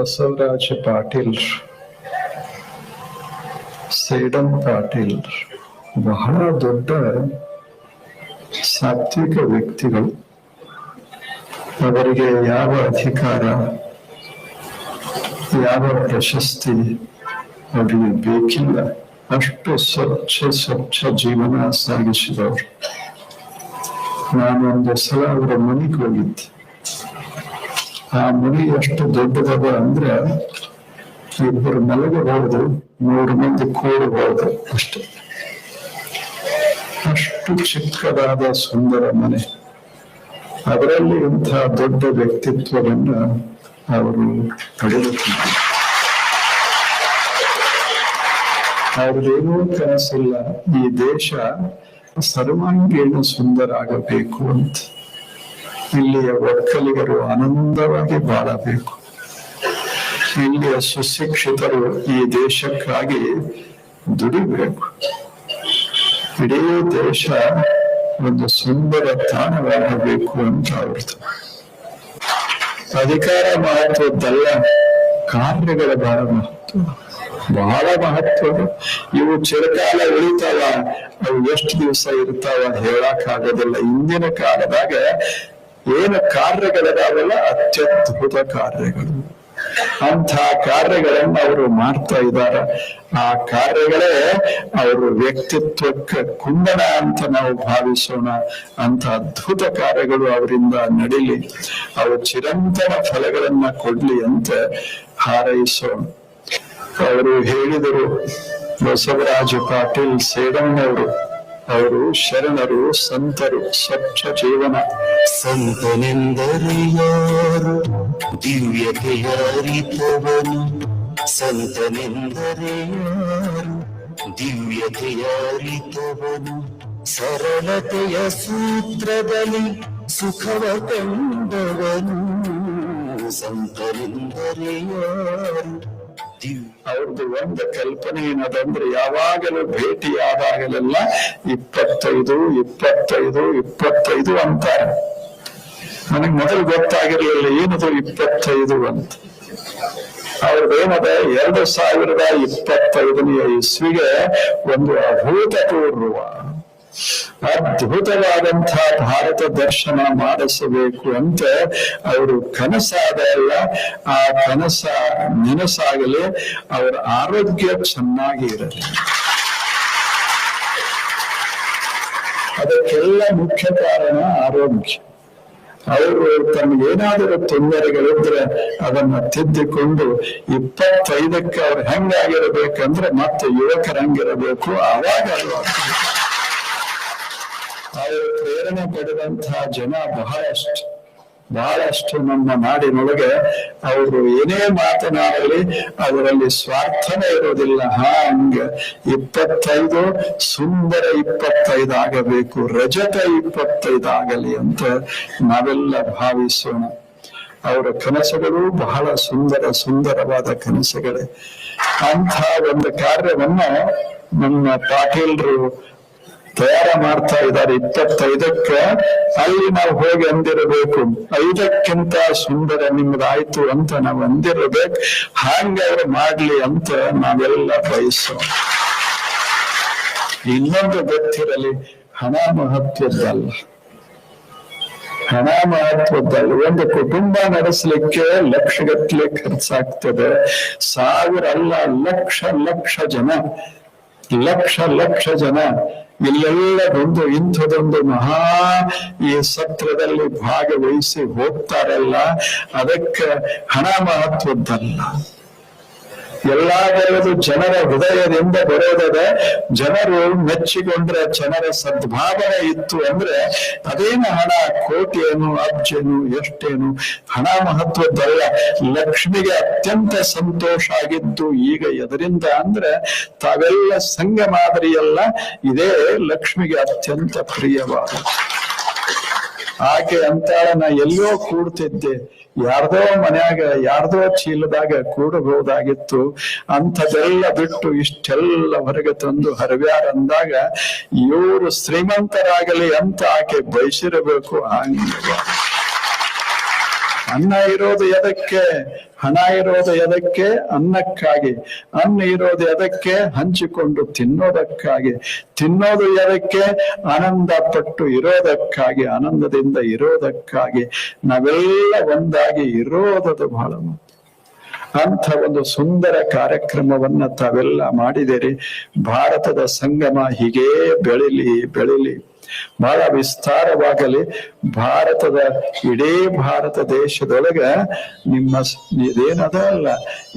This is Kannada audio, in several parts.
ಬಸವರಾಜ ಪಾಟೀಲ್ ಸೇಡಂ ಪಾಟೀಲ್ ಬಹಳ ದೊಡ್ಡ ಸಾತ್ವಿಕ ವ್ಯಕ್ತಿಗಳು. ಅವರಿಗೆ ಯಾವ ಅಧಿಕಾರ, ಯಾವ ಪ್ರಶಸ್ತಿ ಅವರಿಗೆ ಬೇಕಿಲ್ಲ. ಅಷ್ಟು ಸ್ವಚ್ಛ ಸ್ವಚ್ಛ ಜೀವನ ಸಾಗಿಸಿದವರು. ನಾನು ಒಂದು ಸಲ ಅವರ ಮನೆಗೆ ಹೋಗಿದ್ದೆ. ಆ ಮನೆ ಎಷ್ಟು ದೊಡ್ಡದದ ಅಂದ್ರೆ ಇಬ್ಬರು ಮಲಗಬಹುದು ಮೂರು ಮಂದಿ ಕೂಡಬಹುದು ಅಷ್ಟೇ. ಅಷ್ಟು ಚಿಕ್ಕದಾದ ಸುಂದರ ಮನೆ. ಅದರಲ್ಲಿ ಇಂಥ ದೊಡ್ಡ ವ್ಯಕ್ತಿತ್ವವನ್ನ ಅವರು ಪಡೆದುಕೊಂಡರು ಅವ್ರದ್ದೇನೂ ಕನಸಿಲ್ಲ, ಈ ದೇಶ ಸರ್ವಾಂಗೀಣ ಸುಂದರ ಆಗಬೇಕು ಅಂತ. ಇಲ್ಲಿಯ ಒಕ್ಕಲಿಗರು ಆನಂದವಾಗಿ ಬಾಳಬೇಕು. ಇಲ್ಲಿಯ ಸುಶಿಕ್ಷಿತರು ಈ ದೇಶಕ್ಕಾಗಿ ದುಡಿಬೇಕು. ಇಡೀ ದೇಶ ಒಂದು ಸುಂದರ ತಾಣವಾಗಬೇಕು ಅಂತ ಅವ್ರದ್ದು ಅಧಿಕಾರ ಮಹತ್ವದ್ದಲ್ಲ ಕಾರ್ಯಗಳ ಬಹಳ ಮಹತ್ವ. ಬಹಳ ಮಹತ್ವ. ಇವು ಚಿರಕಾಲ ಉಳಿತಾವ. ಅವು ಎಷ್ಟು ದಿವಸ ಇರ್ತಾವ ಹೇಳಕ್ ಆಗೋದಿಲ್ಲ ಇಂದಿನ ಕಾಲದಾಗ ಏನು ಕಾರ್ಯಗಳಿದಾವಲ್ಲ ಅತ್ಯದ್ಭುತ ಕಾರ್ಯಗಳು. ಅಂಥ ಕಾರ್ಯಗಳನ್ನ ಅವರು ಮಾಡ್ತಾ ಇದ್ದಾರ ಆ ಕಾರ್ಯಗಳೇ ಅವರು ವ್ಯಕ್ತಿತ್ವಕ್ಕೆ ಕುಂದಣ ಅಂತ ನಾವು ಭಾವಿಸೋಣ. ಅಂತ ಅದ್ಭುತ ಕಾರ್ಯಗಳು ಅವರಿಂದ ನಡೀಲಿ. ಅವು ಚಿರಂತನ ಫಲಗಳನ್ನ ಕೊಡ್ಲಿ ಅಂತ ಹಾರೈಸೋಣ. ಅವರು ಹೇಳಿದರು, ಬಸವರಾಜ ಪಾಟೀಲ್ ಸೇಡಣ್ಣವರು ಅವರು ಶರಣರು, ಸಂತರು, ಸ್ವಚ್ಛ ಜೀವನ. ಸಂತನೆಂದರೆ ಯಾರು ದಿವ್ಯತೆಯ ಅರಿತವನು ಸಂತನೆಂದರೆ ಯಾರು ದಿವ್ಯತೆಯ ಅರಿತವನು ಸರಳತೆಯ ಸೂತ್ರದಲ್ಲಿ ಸುಖವ ಕಂಡವನು. ಸಂತನೆಂದರೆ ಯಾರು ಅವ್ರದ್ದು ಒಂದು ಕಲ್ಪನೆ ಏನದಂದ್ರೆ ಯಾವಾಗಲೂ ಭೇಟಿ ಆದಾಗಲೆಲ್ಲ ಇಪ್ಪತ್ತೈದು ಇಪ್ಪತ್ತೈದು ಇಪ್ಪತ್ತೈದು ಅಂತಾರೆ. ನನಗೆ ಮೊದಲು ಗೊತ್ತಾಗಿರ್ಲಿಲ್ಲ ಏನದು ಇಪ್ಪತ್ತೈದು ಅಂತ. ಅವ್ರದ್ದೇನದ ಎರಡು ಸಾವಿರದ ಇಪ್ಪತ್ತೈದನೆಯ ಇಸ್ವಿಗೆ ಒಂದು ಅಭೂತಪೂರ್ವ ಅದ್ಭುತವಾದಂತಹ ಭಾರತ ದರ್ಶನ ಮಾಡಿಸಬೇಕು ಅಂತ ಅವರು ಕನಸಾದಲ್ಲ ಆ ಕನಸ ನೆನಸಾಗಲೇ, ಅವರ ಆರೋಗ್ಯ ಚೆನ್ನಾಗಿ ಇರಲಿ ಅದಕ್ಕೆಲ್ಲ ಮುಖ್ಯ ಕಾರಣ ಆರೋಗ್ಯ ಅವರು ತಮ್ಗೇನಾದರೂ ತೊಂದರೆಗಳಿದ್ರೆ ಅದನ್ನ ತಿದ್ದಿಕೊಂಡು ಇಪ್ಪತ್ತೈದಕ್ಕೆ ಅವ್ರು ಹೆಂಗಾಗಿರ್ಬೇಕಂದ್ರೆ ಮತ್ತೆ ಯುವಕರಂಗಿರಬೇಕು, ಆವಾಗ ಅದು. ಅವರು ಪ್ರೇರಣೆ ಪಡೆದಂತಹ ಜನ ಬಹಳಷ್ಟು ಬಹಳಷ್ಟು ನಮ್ಮ ನಾಡಿನೊಳಗೆ ಅವರು ಏನೇ ಮಾತನಾಡಲಿ, ಅದರಲ್ಲಿ ಸ್ವಾರ್ಥನೇ ಇರೋದಿಲ್ಲ ಹಂಗೆ. ಇಪ್ಪತ್ತೈದು, ಸುಂದರ ಇಪ್ಪತ್ತೈದು ಆಗಬೇಕು, ರಜತ ಇಪ್ಪತ್ತೈದು ಆಗಲಿ ಅಂತ ನಾವೆಲ್ಲ ಭಾವಿಸೋಣ. ಅವರ ಕನಸುಗಳು ಬಹಳ ಸುಂದರ, ಸುಂದರವಾದ ಕನಸುಗಳೇ. ಅಂತ ಒಂದು ಕಾರ್ಯವನ್ನ ನಮ್ಮ ಪಾಟೀಲ್ರು ತಯಾರ ಮಾಡ್ತಾ ಇದ್ದಾರೆ. ಇಪ್ಪತ್ತೈದಕ್ಕೆ ಅಲ್ಲಿ ನಾವು ಹೋಗಿ ಅಂದಿರಬೇಕು. ಐದಕ್ಕಿಂತ ಸುಂದರ ನಿಮ್ದಾಯ್ತು ಅಂತ ನಾವು ಅಂದಿರಬೇಕು. ಹಂಗೆ ಅವ್ರು ಮಾಡ್ಲಿ ಅಂತ ನಾವೆಲ್ಲ ಬಯಸೋ ಇನ್ನೊಂದು ಗೊತ್ತಿರಲಿ, ಹಣ ಮಹತ್ವದ್ದಲ್ಲ. ಹಣ ಮಹತ್ವದಲ್ಲಿ ಒಂದು ಕುಟುಂಬ ನಡೆಸಲಿಕ್ಕೆ ಲಕ್ಷಗಟ್ಟಲೆ ಖರ್ಚಾಗ್ತದೆ. ಸಾವಿರ ಅಲ್ಲ, ಲಕ್ಷ ಲಕ್ಷ ಜನ, ಲಕ್ಷ ಲಕ್ಷ ಜನ ಇಲ್ಲೆಲ್ಲ ಬಂದು ಇಂಥದೊಂದು ಮಹಾ ಈ ಸತ್ರದಲ್ಲಿ ಭಾಗವಹಿಸಿ ಹೋಗ್ತಾರಲ್ಲ ಅದಕ್ಕೆ ಹಣ ಮಹತ್ವದ್ದಲ್ಲ. ಎಲ್ಲಾ ಬರೋದು ಜನರ ಹೃದಯದಿಂದ ಬರೋದದ ಜನರು ಮೆಚ್ಚಿಕೊಂಡ್ರೆ ಜನರ ಸದ್ಭಾವನೆ ಇತ್ತು ಅಂದ್ರೆ ಅದೇನು ಹಣ, ಕೋಟಿಯೇನು ಅಬ್ಜೇನು ಎಷ್ಟೇನು, ಹಣ ಮಹತ್ವದ್ದಲ್ಲ. ಲಕ್ಷ್ಮಿಗೆ ಅತ್ಯಂತ ಸಂತೋಷ ಆಗಿದ್ದು ಈಗ ಎದರಿಂದ ಅಂದ್ರೆ ತಾವೆಲ್ಲ ಸಂಘ ಮಾದರಿಯಲ್ಲ, ಇದೇ ಲಕ್ಷ್ಮಿಗೆ ಅತ್ಯಂತ ಪ್ರಿಯವಾದ ಆಕೆ ಅಂತಾಳ ನಾ ಎಲ್ಲಿಯೋ ಕೂಡ್ತಿದ್ದೆ. ಯಾರ್ದೋ ಮನ್ಯಾಗ, ಯಾರ್ದೋ ಚೀಲದಾಗ ಕೂಡಬಹುದಾಗಿತ್ತು. ಅಂಥದೆಲ್ಲ ಬಿಟ್ಟು ಇಷ್ಟೆಲ್ಲ ಹೊರಗೆ ತಂದು ಹರವ್ಯಾರ ಅಂದಾಗ ಇವರು ಶ್ರೀಮಂತರಾಗಲಿ ಅಂತ ಆಕೆ ಬಯಸಿರಬೇಕು. ಹಂಗ. ಅನ್ನ ಇರೋದು ಎದಕ್ಕೆ? ಹಣ ಇರೋದು ಎದಕ್ಕೆ? ಅನ್ನಕ್ಕಾಗಿ. ಅನ್ನ ಇರೋದು ಎದಕ್ಕೆ? ಹಂಚಿಕೊಂಡು ತಿನ್ನೋದಕ್ಕಾಗಿ. ತಿನ್ನೋದು ಎದಕ್ಕೆ? ಆನಂದ ಪಟ್ಟು ಇರೋದಕ್ಕಾಗಿ, ಆನಂದದಿಂದ ಇರೋದಕ್ಕಾಗಿ. ನಾವೆಲ್ಲ ಒಂದಾಗಿ ಇರೋದದು ಬಹಳ. ಅಂಥ ಒಂದು ಸುಂದರ ಕಾರ್ಯಕ್ರಮವನ್ನ ತಾವೆಲ್ಲ ಮಾಡಿದಿರಿ. ಭಾರತದ ಸಂಗಮ ಹೀಗೇ ಬೆಳಿಲಿ ಬೆಳಿಲಿ. ಬಹಳ ವಿಸ್ತಾರವಾಗಲಿ. ಭಾರತದ ಇಡೀ ಭಾರತ ದೇಶದೊಳಗ ನಿಮ್ಮ ಇದೇನದ ಅಲ್ಲ,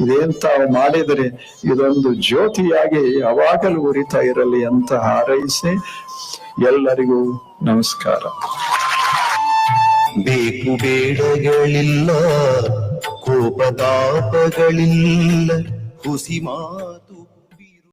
ಇದೇನ್ ತಾವು ಮಾಡಿದರೆ, ಇದೊಂದು ಜ್ಯೋತಿಯಾಗಿ ಯಾವಾಗಲೂ ಉರಿತಾ ಇರಲಿ ಅಂತ ಹಾರೈಸಿ ಎಲ್ಲರಿಗೂ ನಮಸ್ಕಾರ. ಬೇಕು ಬೇಡಗಳಿಲ್ಲ, ಕೋಪತಾಪಗಳಿಲ್ಲ, ಹುಸಿ ಮಾತು